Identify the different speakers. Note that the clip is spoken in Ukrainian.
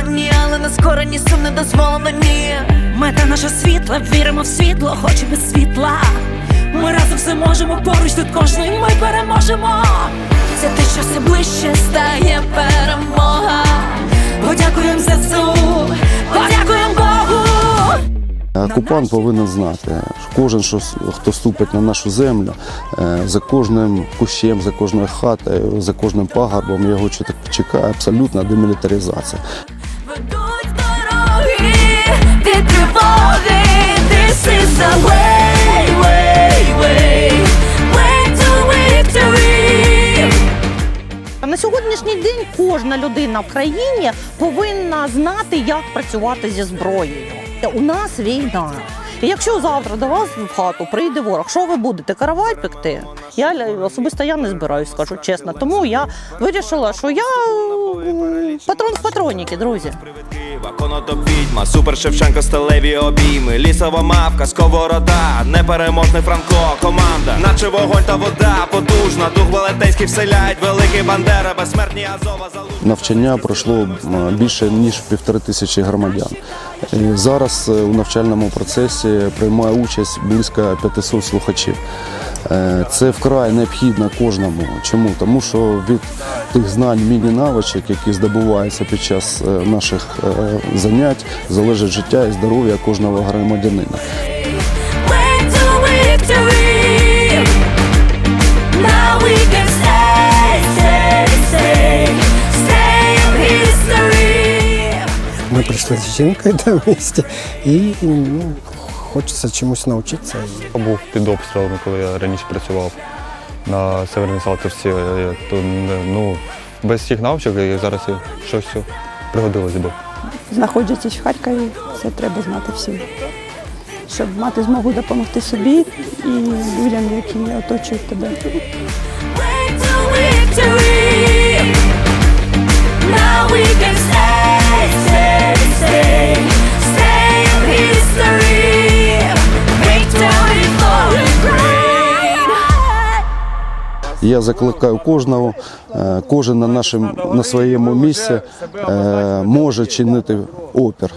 Speaker 1: Сирени але не скорені, сум не дозволено ні. Мета наша світла, віримо в світло, хоч і без світла. Ми разом все можемо, поруч тут кожний ми переможемо. Це те, що все ближче стає перемога. Подякуємо ЗСУ, подякуємо Богу.
Speaker 2: Окупант повинен знати, що кожен, що, хто ступить на нашу землю, е, за кожним кущем, за кожною хатою, за кожним пагорбом його чек- чекає абсолютна демілітаризація.
Speaker 3: Сьогоднішній день кожна людина в країні повинна знати, як працювати зі зброєю. У нас війна. І якщо завтра до вас в хату прийде ворог, що ви будете каравай пекти? Я особисто я не збираюсь, скажу чесно. Тому я вирішила, що я патрон в патроніки, друзі.
Speaker 4: Києва, конотоп відьма, супер Шевченко, сталеві обійми, лісова мавка, сковорода, непереможний Франко, команда, наче вогонь та вода, потужна, дух велетенський вселяють, великий бандера, безсмертні Азова залужні.
Speaker 2: Навчання пройшло більше ніж півтори тисячі громадян. І зараз е, у навчальному процесі приймає участь близько 500 слухачів. Е, Це вкрай необхідно кожному. Чому? Тому що від тих знань, міні-навичок, які здобуваються під час е, наших е, занять, залежить життя і здоров'я кожного громадянина.
Speaker 5: Ми прийшли з жінкою до місті і ну, хочеться чомусь навчитися.
Speaker 6: Був під обстрілами, коли я раніше працював на Северній Салтовці, е, то ну, без цих навичок я зараз щось пригодилось би.
Speaker 7: знаходячись в Харкові, це треба знати всім. Щоб мати змогу допомогти собі і людям, які оточують тебе.
Speaker 2: Я закликаю кожного, е, кожен на нашому на своєму місці е, може чинити опір.